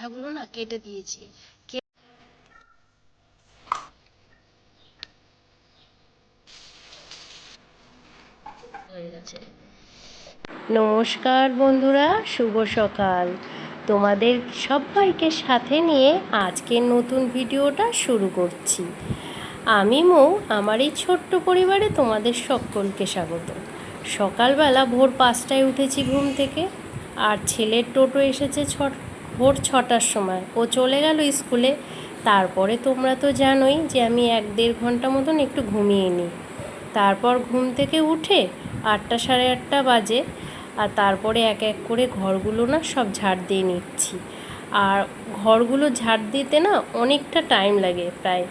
আঠাগুলো না কেটে দিয়েছি। নমস্কার বন্ধুরা, শুভ সকাল। তোমাদের সবাইকে সাথে নিয়ে আজকের নতুন ভিডিওটা শুরু করছি। আমি মৌ, আমার এই ছোট্ট পরিবারে তোমাদের সকলকে স্বাগত। সকালবেলা ভোর পাঁচটায় উঠেছি ঘুম থেকে, আর ছেলের টোটো এসেছে ছ ভোর ছটার সময়। ও চলে গেল স্কুলে। তারপরে তোমরা তো জানোই যে আমি এক দেড় ঘণ্টা মতন একটু ঘুমিয়ে নিই। তারপর ঘুম থেকে উঠে আটটা সাড়ে আটটা বাজে আর তারপরে এক এক করে ঘরগুলো না সব ঝাড় দিয়ে নিচ্ছি। আর ঘরগুলো ঝাড় দিতে না অনেকটা টাইম লাগে প্রায়।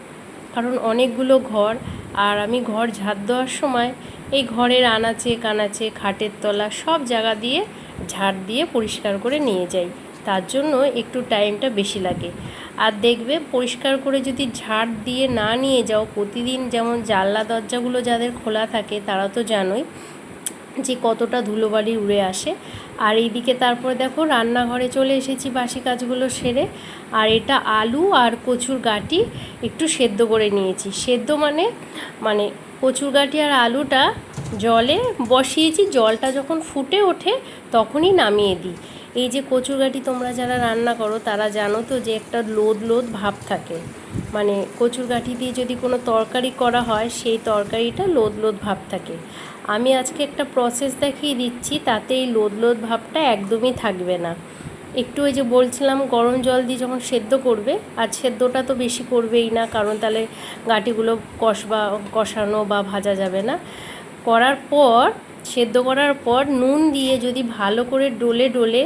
কারণ অনেকগুলো ঘর আর আমি ঘর ঝাড় দেওয়ার সময় এই ঘরের আনাচে কানাচে, খাটের তলা সব জায়গা দিয়ে ঝাড় দিয়ে পরিষ্কার করে নিয়ে যাই। তার জন্য একটু টাইমটা বেশি লাগে। আর দেখবে পরিষ্কার করে যদি ঝাড় দিয়ে না নিয়ে যাও, প্রতিদিন যেমন জানলা দরজাগুলো যাদের খোলা থাকে তারা তো জানোই যে কতটা ধুলোবালি উড়ে আসে। আর এইদিকে তারপরে দেখো রান্নাঘরে চলে এসেছি বাসি কাজগুলো সেরে। আর এটা আলু আর কচুর গাটি একটু সেদ্ধ করে নিয়েছি। সেদ্ধ মানে মানে কচুর গাটি আর আলুটা জলে বসিয়েছি, জলটা যখন ফুটে ওঠে তখনই নামিয়ে দিই। এই যে কচুর গাটি তোমরা যারা রান্না করো, তারা জানো তো যে একটা লোদ লোদ ভাব থাকে। মানে কচুর গাঠি দিয়ে যদি কোনো তরকারি করা হয়, সেই তরকারিটা লোদ লোদ ভাব থাকে। আমি আজকে একটা প্রসেস দেখিয়ে দিচ্ছি, তাতে এই লোদ লোদ ভাবটা একদমই থাকবে না। একটু ওই যে বলছিলাম, গরম জল দিয়ে যখন সেদ্ধ করবে, আর সেদ্ধটা তো বেশি করবেই না, কারণ তাহলে গাঁটিগুলো কষবা কষানো বা ভাজা যাবে না। করার পর সেদ্ধ করার পর নুন দিয়ে যদি ভালো করে ডলে ডলে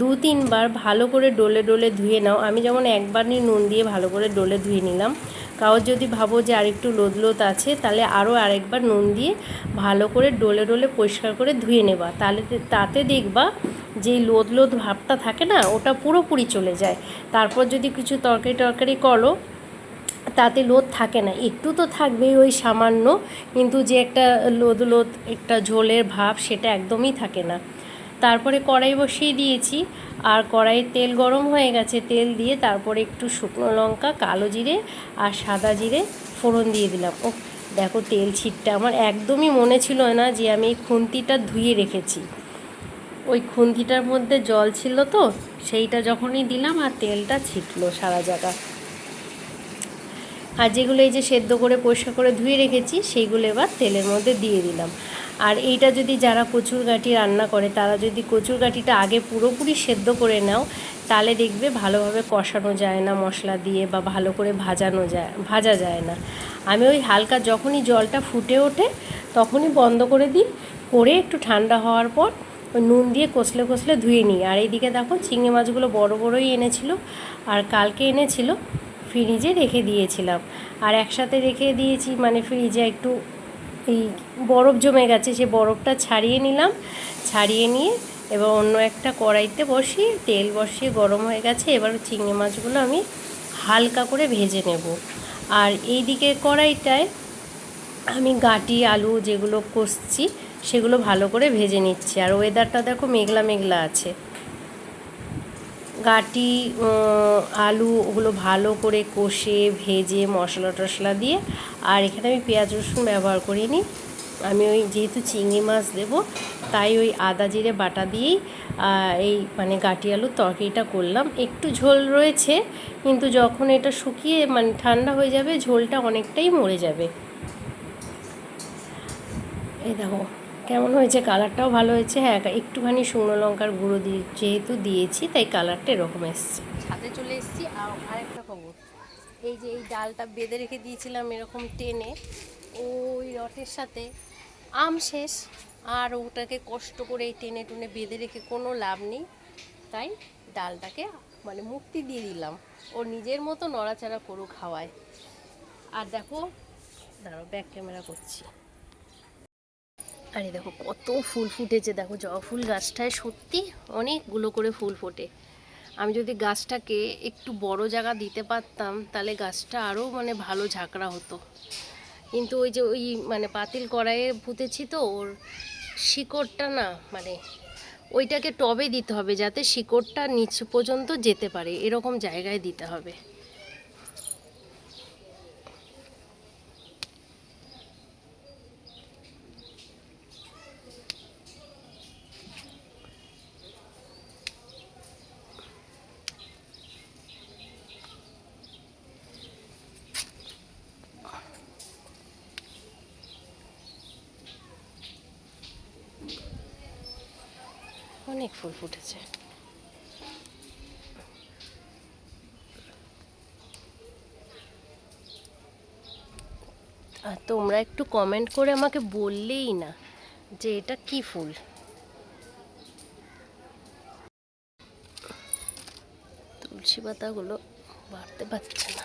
দু তিনবার ভালো করে ডলে ডলে ধুয়ে নাও। আমি যেমন একবারই নুন দিয়ে ভালো করে ডলে ধুয়ে নিলাম। কারোর যদি ভাবো যে আরেকটু লোদ লোদ আছে, তাহলে আরও আরেকবার নুন দিয়ে ভালো করে ডলে ডলে পরিষ্কার করে ধুয়ে নেবা। তাহলে তাতে দেখবা যেই লোদ লোদ ভাবটা থাকে না, ওটা পুরোপুরি চলে যায়। তারপর যদি কিছু তরকারি টরকারি করো তাতে লোদ থাকে না। একটু তো থাকবেই ওই সামান্য, কিন্তু যে একটা লোদ লোদ, একটা ঝোলের ভাব সেটা একদমই থাকে না। তারপরে কড়াই বসিয়ে দিয়েছি। আর কড়াইয়ে তেল গরম হয়ে গেছে, তেল দিয়ে তারপরে একটু শুকনো লঙ্কা, কালো জিরে আর সাদা জিরে ফোড়ন দিয়ে দিলাম। ও দেখো তেল ছিটটা আমার একদমই মনে ছিল না যে আমি এই খুন্তিটা ধুয়ে রেখেছি। ওই খুন্তিটার মধ্যে জল ছিল তো, সেইটা যখনই দিলাম আর তেলটা ছিটলো সারা জায়গা। আর যেগুলো এই যে সেদ্ধ করে, পরিষ্কার করে ধুয়ে রেখেছি, সেইগুলো এবার তেলের মধ্যে দিয়ে দিলাম। আর এইটা যদি যারা কচুর গাঁটি রান্না করে, তারা যদি কচুর গাঁটিটা আগে পুরোপুরি সেদ্ধ করে নাও, তাহলে দেখবে ভালোভাবে কষানো যায় না মশলা দিয়ে বা ভালো করে ভাজানো যায়, ভাজা যায় না। আমি ওই হালকা যখনই জলটা ফুটে ওঠে, তখনই বন্ধ করে দিই। করে একটু ঠান্ডা হওয়ার পর নুন দিয়ে কষলে কষলে ধুয়ে নিই। আর এইদিকে দেখো, চিংড়ি মাছগুলো বড় বড়ই এনেছিল, আর কালকে এনেছিল ফ্রিজে রেখে দিয়েছিলাম। আর একসাথে রেখে দিয়েছি মানে ফ্রিজে একটু এই বরফ জমে গেছে, সে বরফটা ছাড়িয়ে নিলাম। ছাড়িয়ে নিয়ে এবার অন্য একটা কড়াইতে বসিয়ে তেল বসিয়ে গরম হয়ে গেছে, এবার চিংড়ি মাছগুলো আমি হালকা করে ভেজে নেব। আর এই দিকে কড়াইটায় আমি গাটি, আলু যেগুলো কষছি সেগুলো ভালো করে ভেজে নিচ্ছি। আর ওয়েদারটা দেখো মেঘলা মেঘলা আছে। গাটি আলু ওগুলো ভালো করে কষে, ভেজে মশলা টশলা দিয়ে, আর এখানে আমি পেঁয়াজ রসুন ব্যবহার করিনি। আমি ওই যেহেতু চিংড়ি মাছ দেব, তাই ওই আদা জিরে বাটা দিয়েই এই মানে গাটি আলুর তরকারিটা করলাম। একটু ঝোল রয়েছে, কিন্তু যখন এটা শুকিয়ে মানে ঠান্ডা হয়ে যাবে, ঝোলটা অনেকটাই মরে যাবে। এই দেখো কেমন হয়েছে? কালারটাও ভালো হয়েছে। হ্যাঁ একটুখানি শুকনো লঙ্কার গুঁড়ো দিয়ে যেহেতু দিয়েছি, তাই কালারটা এরকম এসছে। ছাদে চলে এসেছি। আর আরেকটা খবর। এই যে এই ডালটা বেঁধে রেখে দিয়েছিলাম এরকম টেনে, ওই রথের সাথে আম শেষ। আর ওটাকে কষ্ট করে এই টেনে টুনে বেঁধে রেখে কোনো লাভ নেই। তাই ডালটাকে মানে মুক্তি দিয়ে দিলাম। ও নিজের মতো নড়াচড়া করুক হাওয়ায়। আর দেখো দাঁড়ো ব্যাক ক্যামেরা করছি। আরে দেখো, কত ফুল ফুটেছে, দেখো জবা ফুল গাছটায় সত্যি অনেকগুলো করে ফুল ফোটে। আমি যদি গাছটাকে একটু বড় জায়গা দিতে পারতাম, তাহলে গাছটা আরও মানে ভালো ঝাঁকড়া হতো। কিন্তু ওই যে ওই মানে পাতিল কড়াইয়ে পুঁতেছি তো, ওর শিকড়টা না মানে ওইটাকে টবে দিতে হবে যাতে শিকড়টা নিচ পর্যন্ত যেতে পারে, এরকম জায়গায় দিতে হবে। অনেক ফুল ফুটেছে। আর তোমরা একটু কমেন্ট করে আমাকে বললেই না যে এটা কি ফুল। তুলসী পাতাগুলো বাড়তে পারছে না।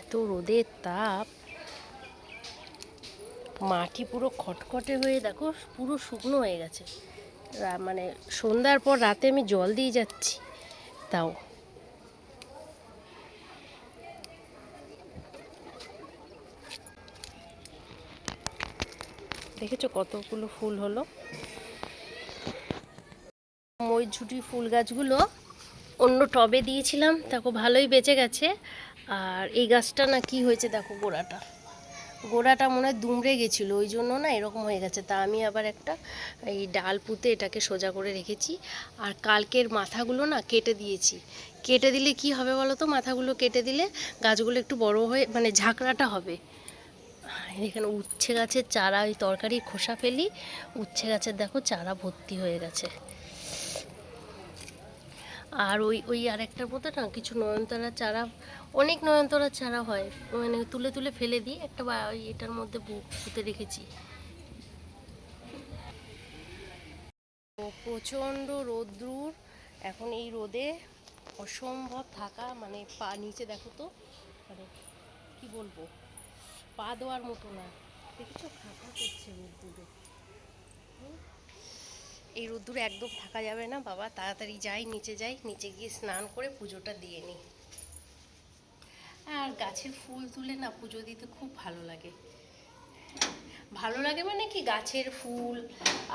এত রোদের তাপ। মাটি পুরো খটখটে হয়ে, দেখো, পুরো শুকনো হয়ে গেছে। মানে সন্ধ্যার পর রাতে আমি জল দিয়ে যাচ্ছি। তাও দেখেছ কতগুলো ফুল হলো? ময়ূরঝুটি ফুল গাছগুলো অন্য টবে দিয়েছিলাম, দেখো ভালোই বেঁচে গেছে। আর এই গাছটা না কি হয়েছে দেখো গোড়াটা। গোড়াটা মনে হয় দুমড়ে গেছিল, ওই জন্য না এরকম হয়ে গেছে। তা আমি আবার একটা এই ডাল পুঁতে এটাকে সোজা করে রেখেছি। আর কালকের মাথাগুলো না কেটে দিয়েছি। কেটে দিলে কি হবে বলো তো? মাথাগুলো কেটে দিলে গাছগুলো একটু বড় হয়ে মানে ঝাঁকড়াটা হবে। এখানে উচ্ছে গাছের চারা, ওই তরকারি খোসা ফেলি, উচ্ছে গাছের দেখো চারা ভর্তি হয়ে গেছে। আর ওই ওই আরেকটার মধ্যে না কিছু নয়নতারা চারা, অনেক নয়নতারা চারা হয়। মানে তুলে তুলে ফেলে দিই একটা ওই এটার মধ্যে পুঁতে রেখেছি। প্রচণ্ড রোদ্রুর এখন এই রোদে অসম্ভব থাকা মানে পা নিচে দেখো তো মানে কি বলব? পা দেওয়ার মতো না। দেখেছ? ফাঁকা করছে রোদ্দুরে। হুম? এই রোদ্দুরে একদম থাকা যাবে না, বাবা। তাড়াতাড়ি যাই, নিচে যাই, নিচে গিয়ে স্নান করে পুজোটা দিয়ে নিই। আর গাছের ফুল তুলে না পুজো দিতে খুব ভালো লাগে। ভালো লাগে মানে কি? গাছের ফুল,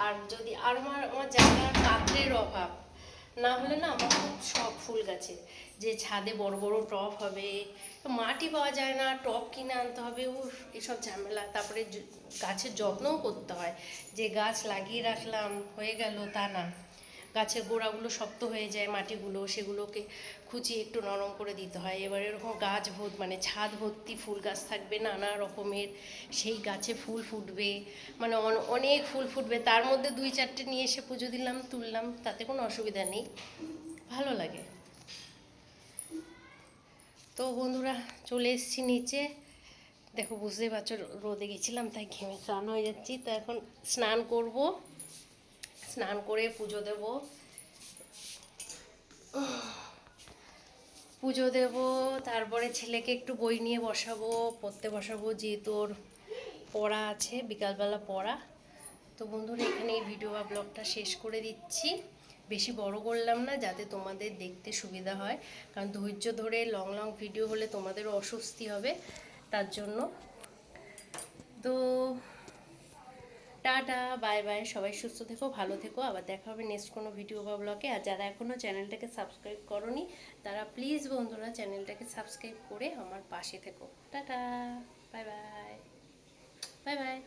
আর যদি আর আমার আমার জায়গার পাত্রের অভাব। না হলে না আমার খুব শখ ফুল গাছের। যে ছাদে বড় বড় টপ হবে, মাটি পাওয়া যায় না, টপ কিনে আনতে হবে ও এসব ঝামেলা। তারপরে গাছের যত্নও করতে হয়। যে গাছ লাগিয়ে রাখলাম, হয়ে গেল, তা না। গাছের গোড়াগুলো শক্ত হয়ে যায়, মাটিগুলো, সেগুলোকে খুঁচিয়ে একটু নরম করে দিতে হয়। এবার এরকম গাছ ভোত মানে ছাদ ভর্তি ফুল গাছ থাকবে, নানা রকমের সেই গাছে ফুল ফুটবে মানে অন- অনেক ফুল ফুটবে। তার মধ্যে দুই চারটে নিয়ে এসে পুজো দিলাম, তুললাম, তাতে কোনো অসুবিধা নেই। ভালো লাগে। তো বন্ধুরা, চলে এসেছি নিচে। দেখো, বুঝতেই পারছ, রোদে গেছিলাম, তাই ঘেমে স্নান হয়ে যাচ্ছি। তো এখন স্নান করব। স্নান করে পুজো দেব। পুজো দেব, তারপরে ছেলেকে একটু বই নিয়ে বসাবো, পড়তে বসাবো, যেহেতু ওর পড়া আছে, বিকালবেলা পড়া। তো বন্ধুরা, এখানে এই ভিডিও বা ব্লগটা শেষ করে দিচ্ছি। বেশি বড় করলাম না, যাতে তোমাদের দেখতে সুবিধা হয়। কারণ ধৈর্য ধরে লং লং ভিডিও হলে তোমাদেরও অস্বস্তি হবে, তার জন্য। তো টাটা, বাই বাই, সবাই সুস্থ থেকো, ভালো থেকো, আবার দেখা হবে নেক্সট কোনো ভিডিও বা ব্লগে আর যারা এখনও চ্যানেলটাকে সাবস্ক্রাইব করনি, তারা প্লিজ বন্ধুরা চ্যানেলটাকে সাবস্ক্রাইব করে আমার পাশে থেকো। Tata, bye bye bye bye.